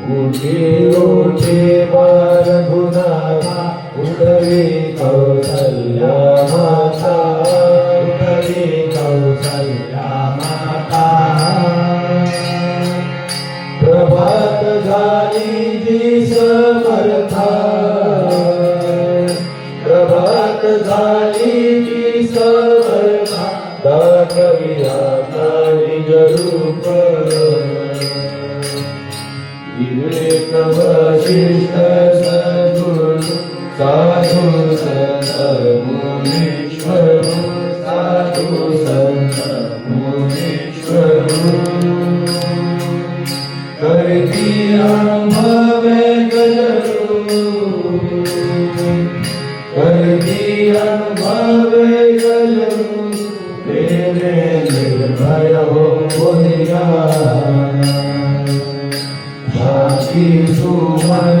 उठे उठे बारगुणाता उठवी कौसल्या माता उठवी कौसल्या माता. प्रभात झाली दिस समर्था प्रभात झाली दिस समर्था दाखविला साधु संत मुनीश्वर साधु संत मुनीश्वर करती अनुभवे गजरू करती अनुभवे गजरू तेरे निर्भय हो बोलिया सुमन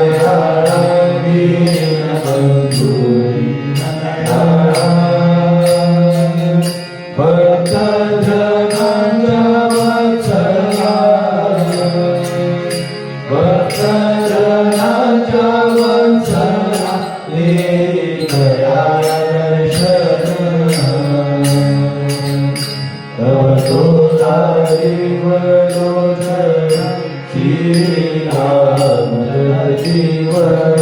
श्रीराम जीवन